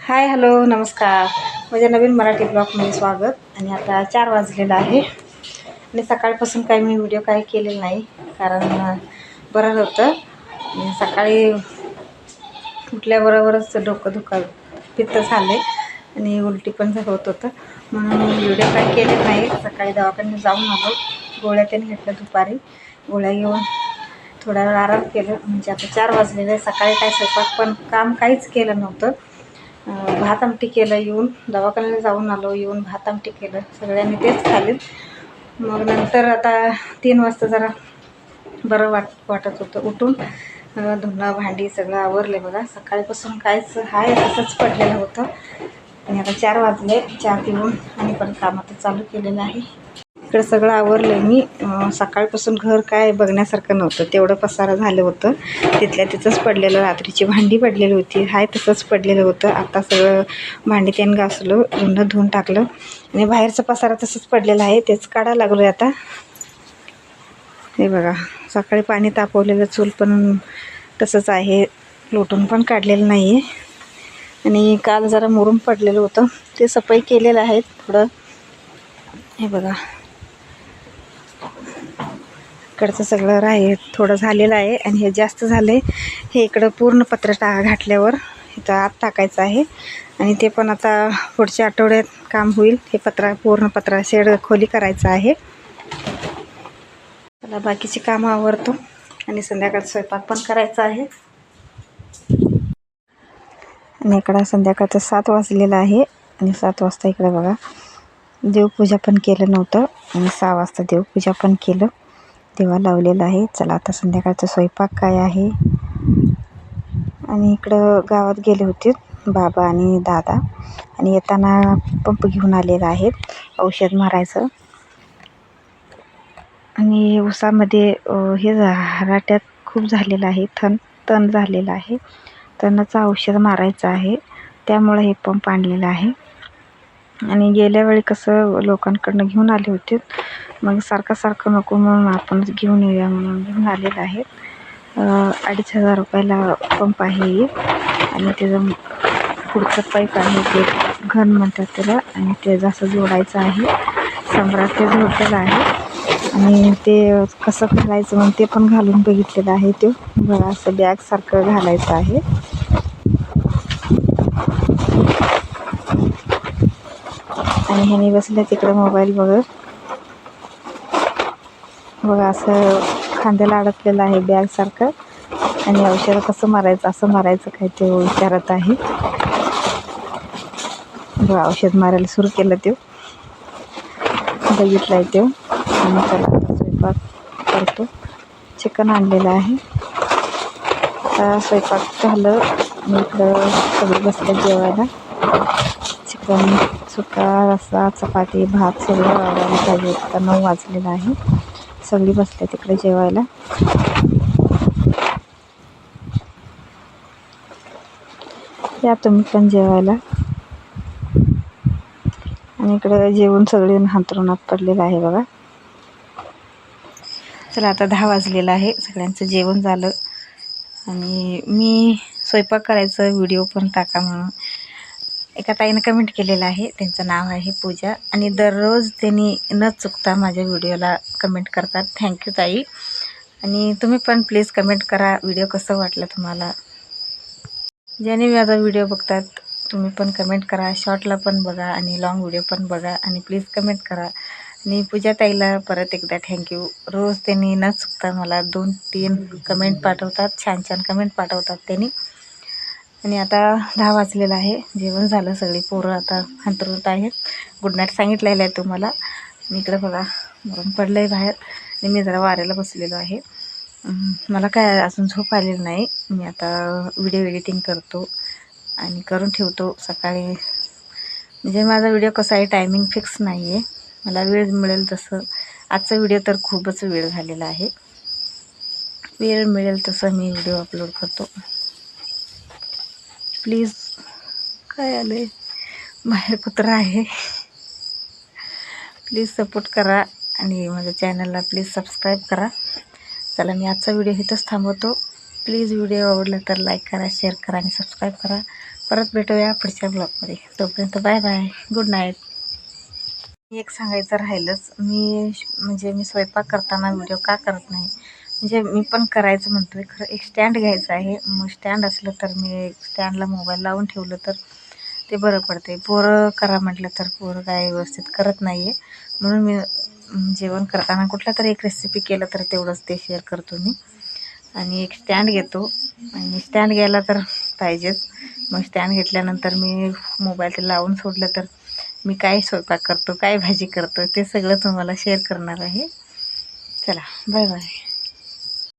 Hi hello नमस्कार. माझ्या नवीन मराठी ब्लॉगमध्ये स्वागत. आणि आता चार वाजलेलं आहे. आणि सकाळपासून काही मी व्हिडिओ काही केलेला नाही कारण बरं होतं सकाळी उठल्याबरोबरच डोकं धुका पित्त झाले आणि उलटी पण होत होतं. म्हणून व्हिडिओ काही केले नाही. सकाळी दवाखान्यात जाऊन आलो. गोळ्या त्याने घेतल्या दुपारी. गोळ्या घेऊन थोडा वेळ आराम केलं. म्हणजे आता चार वाजलेले सकाळी काय स्वयंपाक पण काम काहीच केलं नव्हतं. भात आमटी केलं येऊन. दवाखान्याला जाऊन आलो. येऊन भात आमटी केलं. सगळ्यांनी तेच खाल्ले. मग नंतर आता तीन वाजता जरा बरं वाट वाटत होतं. उठून धुणं भांडी सगळं आवरले बघा. सकाळीपासून कायच हाय असंच पडलेलं होतं. आणि आता चार वाजले. चार पिऊन आणि पण काम आता चालू केलेलं आहे. इकडं सगळं आवरलं मी सकाळपासून घर काय बघण्यासारखं नव्हतं. तेवढं पसारा झालं होतं. तिथल्या तिथंच पडलेलं रात्रीची भांडी पडलेली होती. हाय तसंच पडलेलं होतं. आता सगळं भांडी त्यानं घासलं धुणं धुवून टाकलं. आणि बाहेरचा पसारा तसंच पडलेला आहे. तेच काढायला लागलो आहे आता. हे बघा सकाळी पाणी तापवलेलं चूल पण तसंच आहे. लोटून पण काढलेलं नाही आहे आणि काल जरा मुरून पडलेलं होतं. ते सफाई केलेलं आहे थोडं. हे बघा. इकडचं सगळं राहे थोडं झालेलं आहे आणि हे जास्त झालं आहे हे इकडं पूर्ण पत्र टा घातल्यावर इथं आत टाकायचं आहे. आणि ते पण आता पुढच्या आठवड्यात काम होईल. हे पत्रा पूर्ण पत्रा शेड खोली करायचं आहे. मला बाकीची कामं आवरतो आणि संध्याकाळ स्वयंपाक पण करायचा आहे. आणि इकडं संध्याकाळचं सात वाजलेलं आहे. आणि सात वाजता इकडं बघा देवपूजा पण केलं नव्हतं आणि सहा वाजता देवपूजा पण केलं. दिवा लावलेला आहे. चला आता संध्याकाळचा स्वयंपाक काय आहे? आणि इकडं गावात गेले होते बाबा आणि दादा. आणि येताना पंप घेऊन आलेला आहेत औषध मारायचं. आणि उसामध्ये हे हराट्यात खूप झालेलं आहे. थन तण झालेलं आहे. तणाचं औषध मारायचं आहे. त्यामुळे हे पंप आणलेलं आहे. आणि गेल्या वेळी कसं लोकांकडनं घेऊन आले होते मग सारखं सारखं नको म्हणून आपणच घेऊन येऊया म्हणून घेऊन आलेलं आहे अडीच हजार रुपयाला पंप आहे आणि त्याचं पुढचं पाईप आहे ते घन म्हणतात त्याला. आणि ते जसं जोडायचं आहे सम्राट ते जोडलेलं आहे. आणि ते कसं घालायचं म्हणून ते पण घालून बघितलेलं आहे ते. बघा असं बॅगसारखं घालायचं आहे. आणि ह्याने बसल्या तिकडं मोबाईल बघत. बघा असं खांद्याला अडकलेलं आहे बॅगसारखं आणि औषध कसं मारायचं असं मारायचं काय ते विचारत आहे. बघा औषध मारायला सुरू केलं ते. बघितलं आहे ते. आणि त्याला स्वयंपाक करतो. चिकन आणलेलं आहे. आता स्वयंपाक झालं. मी इकडं सगळे बसले जेवायला. चिकन सुका रस्सा चपाती भात सगळं आवडायला पाहिजे. आता नऊ वाजलेलं आहे. सगळी बसल्या तिकडे जेवायला. या तुम्ही पण जेवायला. आणि इकडं जेवण सगळे हातरुणात पडलेलं आहे बघा. चला आता दहा वाजलेलं आहे. सगळ्यांचं जेवण झालं. आणि मी स्वयंपाक करायचं व्हिडिओ पण टाका म्हणून. एका ताईनं कमेंट केलेलं आहे. त्यांचं नाव आहे पूजा. आणि दररोज त्यांनी न चुकता माझ्या व्हिडिओला कमेंट करतात. थँक्यू ताई. आणि तुम्ही पण प्लीज कमेंट करा. व्हिडिओ कसं वाटलं तुम्हाला? ज्याने माझा व्हिडिओ बघतात तुम्ही पण कमेंट करा. शॉर्टला पण बघा आणि लाँग व्हिडिओ पण बघा. आणि प्लीज कमेंट करा. आणि पूजा ताईला परत एकदा थँक्यू रोज त्यांनी न चुकता मला दोन तीन कमेंट पाठवतात. छान छान कमेंट पाठवतात त्यांनी. आणि आता दहा वाजलेलं आहे. जेवण झालं सगळी पोरं आता अंतरुत आहेत. गुड नाईट सांगितलेलं आहे तुम्हाला. आणि इकडं बघा गरम पडलं आहे बाहेर. आणि मी जरा वाऱ्याला बसलेलो आहे. मला काय अजून झोप आलेली नाही. मी आता व्हिडिओ एडिटिंग करतो आणि करून ठेवतो सकाळी. म्हणजे माझा व्हिडिओ कसा आहे टायमिंग फिक्स नाही आहे मला वेळ मिळेल तसं. आजचा व्हिडिओ तर खूपच वेळ झालेला आहे. वेळ मिळेल तसं मी व्हिडिओ अपलोड करतो. प्लीज. काय आलं आहे बाहेर कुत्रा आहे. प्लीज सपोर्ट करा आणि माझ्या चॅनलला प्लीज सबस्क्राईब करा. चला मी आजचा व्हिडिओ इथंच थांबवतो. प्लीज व्हिडिओ आवडला तर लाईक करा शेअर करा आणि सबस्क्राईब करा. परत भेटूया पुढच्या ब्लॉगमध्ये. तोपर्यंत बाय बाय. Good night. एक सांगायचं राहिलंच. मी म्हणजे मी स्वयंपाक करताना व्हिडिओ का करत नाही? म्हणजे मी पण करायचं म्हणतो आहे खरं एक स्टँड घ्यायचं आहे. मग स्टँड असलं तर मी स्टँडला मोबाईल लावून ठेवलं तर ते बरं पडते पोरं करा म्हटलं तर पोरं काय व्यवस्थित करत नाही आहे म्हणून मी जेवण करताना कुठलं तरी एक रेसिपी केलं तर तेवढंच ते शेअर करतो मी. आणि एक स्टँड घेतो. आणि स्टँड घ्यायला तर पाहिजेच. मग स्टँड घेतल्यानंतर मी मोबाईल ते लावून सोडलं तर मी काय स्वयंपाक करतो काय भाजी करतो ते सगळं तुम्हाला शेअर करणार आहे. चला बाय बाय